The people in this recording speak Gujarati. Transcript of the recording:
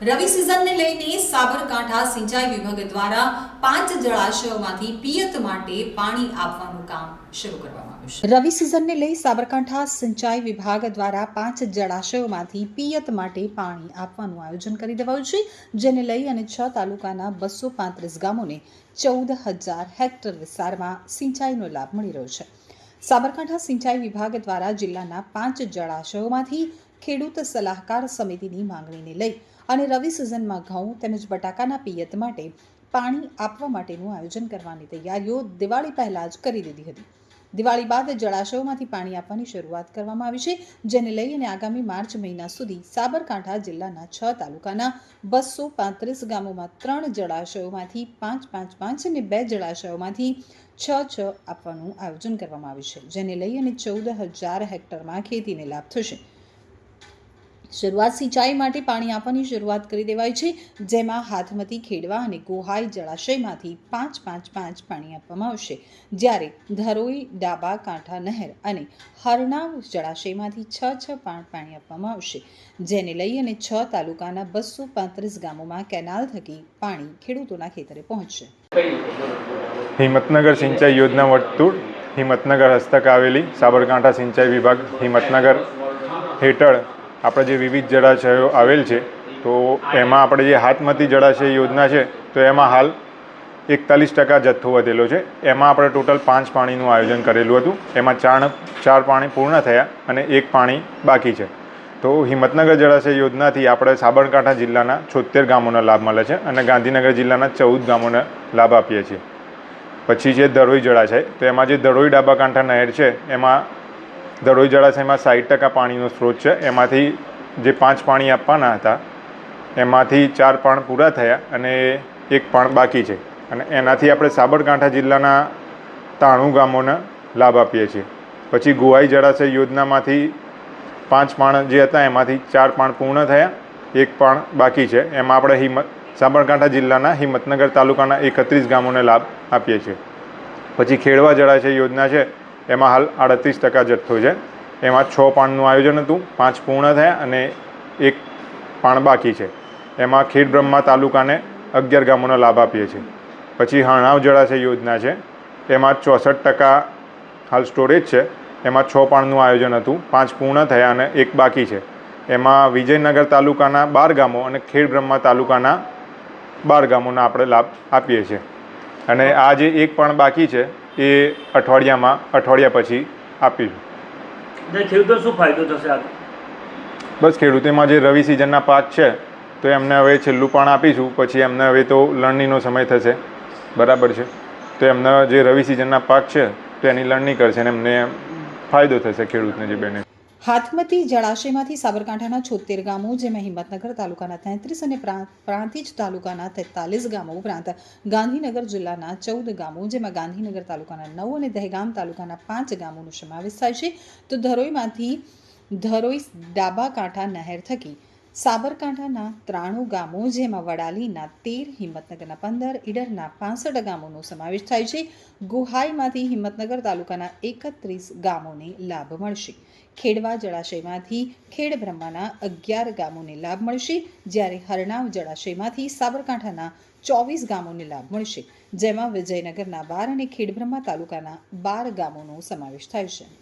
રવિ સિઝનને લઈને સાબરકાંઠા, સિંચાઈ વિભાગ દ્વારા પાંચ જળાશયોમાંથી પિયત માટે પાણી આપવાનું કામ શરૂ કરવામાં રવિ સિઝનને લઈ સાબરકાંઠા સિંચાઈ વિભાગ દ્વારા પાંચ જળાશયોમાંથી પિયત માટે પાણી આપવાનું આયોજન કરી દેવાયું છે, જેને લઈ અને છ તાલુકાના બસો પાંત્રીસ ગામોને ચૌદ હજાર હેક્ટર વિસ્તારમાં સિંચાઈનો લાભ મળી રહ્યો છે. સાબરકાંઠા સિંચાઈ વિભાગ દ્વારા જિલ્લાના પાંચ જળાશયોમાંથી ખેડૂત સલાહકાર સમિતિની માંગણીને લઈ અને રવિ સિઝનમાં ઘઉં તેમજ બટાકાના પિયત માટે પાણી આપવા માટેનું આયોજન કરવાની તૈયારીઓ દિવાળી પહેલાં જ કરી દીધી હતી. દિવાળી બાદ જળાશયોમાંથી પાણી આપવાની શરૂઆત કરવામાં આવી છે, જેને લઈ અને આગામી માર્ચ મહિના સુધી સાબરકાંઠા જિલ્લાના છ તાલુકાના બસો પાંત્રીસ ગામોમાં ત્રણ જળાશયોમાંથી પાંચ પાંચ પાંચ અને બે જળાશયોમાંથી છ છ આપવાનું આયોજન કરવામાં આવ્યું છે, જેને લઈ અને ચૌદ હજાર હેક્ટરમાં ખેતીને લાભ થશે. શરૂઆત સિંચાઈ માટે પાણી આપવાની શરૂઆત કરી દેવાઈ છે, જેમાં હાથમતી ખેડવા અને ગોહાઈ જળાશયમાંથી પાંચ પાંચ પાંચ પાણી આપવામાં આવશે. જ્યારે ધરોઈ, ડાબા, કાંઠા નહેર અને હરણાવ જળાશયમાંથી છ છ પાંચ પાણી આપવામાં આવશે, જેને લઈ અને છ તાલુકાના બસો પાંત્રીસ ગામોમાં કેનાલ થકી પાણી ખેડૂતોના ખેતરે પહોંચશે. હિંમતનગર સિંચાઈ યોજના વર્તુળ, હિંમતનગર હસ્તક આવેલી સાબરકાંઠા સિંચાઈ વિભાગ, હિંમતનગર હેઠળ આપણે જે વિવિધ જળાશયો આવેલ છે, તો એમાં આપણે જે હાથમતી જળાશય યોજના છે, તો એમાં હાલ એકતાલીસ ટકા જથ્થો વધેલો છે. એમાં આપણે ટોટલ પાંચ પાણીનું આયોજન કરેલું હતું. એમાં ચાર ચાર પાણી પૂર્ણ થયા અને એક પાણી બાકી છે. તો હિંમતનગર જળાશય યોજનાથી આપણે સાબરકાંઠા જિલ્લાના છોતેર ગામોનો લાભ મળે છે અને ગાંધીનગર જિલ્લાના ચૌદ ગામોને લાભ આપીએ છીએ. પછી છે દરોઈ જળાશય. તો એમાં જે દરોઈ ડાબા કાંઠા નહેર છે, એમાં દરોઈ જળાશયમાં સાઠ ટકા પાણીનો સ્ત્રોત છે. એમાંથી જે પાંચ પાણી આપવાના હતા, એમાંથી ચાર પાણ પૂરા થયા અને એક પાણ બાકી છે. અને એનાથી આપણે સાબરકાંઠા જિલ્લાના તાણું ગામોને લાભ આપીએ છીએ. પછી ગોવાઈ જળાશય યોજનામાંથી પાંચ પાણ જે હતા, એમાંથી ચાર પાણ પૂર્ણ થયા, એક પાણ બાકી છે. એમાં આપણે હિંમત, સાબરકાંઠા જિલ્લાના હિંમતનગર તાલુકાના એકત્રીસ ગામોને લાભ આપીએ છીએ. પછી ખેડવા જળાશય યોજના છે એમાં હાલ આડત્રીસ ટકા જથ્થો છે. એમાં છ પાણનું આયોજન હતું, પાંચ પૂર્ણ થયા અને એક પાણ બાકી છે. એમાં ખેડ બ્રહ્મા તાલુકાને અગિયાર ગામોનો લાભ આપીએ છીએ. પછી હણાવ જળાશય યોજના છે. એમાં ચોસઠ ટકા હાલ સ્ટોરેજ છે. એમાં છ પાણનું આયોજન હતું, પાંચ પૂર્ણ થયા અને એક બાકી છે. એમાં વિજયનગર તાલુકાના બાર ગામો અને ખેડ બ્રહ્મા તાલુકાના બાર ગામોના આપણે લાભ આપીએ છીએ. અને આ જે એક પણ બાકી છે એ અઠવાડિયામાં અઠવાડિયા પછી આપીશું. ખેડૂતો શું ફાયદો થશે બસ ખેડૂત એમાં જે રવિ સિઝનના પાક છે તો એમને હવે છેલ્લું પણ આપીશું પછી એમને હવે તો લણણીનો સમય થશે. બરાબર છે? તો એમના જે રવિ સિઝનના પાક છે તો એની લણણી કરશે અને એમને ફાયદો થશે ખેડૂતને જે બેને હાથમતી જળાશયમાંથી સાબરકાંઠાના છોતેર ગામો, જેમાં હિંમતનગર તાલુકાના તેત્રીસ અને પ્રાંતિજ તાલુકાના તેતાલીસ ગામો ઉપરાંત ગાંધીનગર જિલ્લાના ચૌદ ગામો, જેમાં ગાંધીનગર તાલુકાના નવ અને દહેગામ તાલુકાના પાંચ ગામોનો સમાવેશ થાય છે. તો ધરોઈમાંથી ધરોઈ ડાબા કાંઠા નહેર થકી સાબરકાંઠાના ત્રાણું ગામો, જેમાં વડાલીના તેર, હિંમતનગરના પંદર, ઈડરના પાસઠ ગામોનો સમાવેશ થાય છે. ગુહાઈમાંથી હિંમતનગર તાલુકાના એકત્રીસ ગામોને લાભ મળશે. ખેડવા જળાશયમાંથી ખેડ બ્રહ્માના અગિયાર ગામોને લાભ મળશે, જ્યારે હરણાવ જળાશયમાંથી સાબરકાંઠાના ચોવીસ ગામોને લાભ મળશે, જેમાં વિજયનગરના બાર અને ખેડબ્રહ્મા તાલુકાના બાર ગામોનો સમાવેશ થાય છે.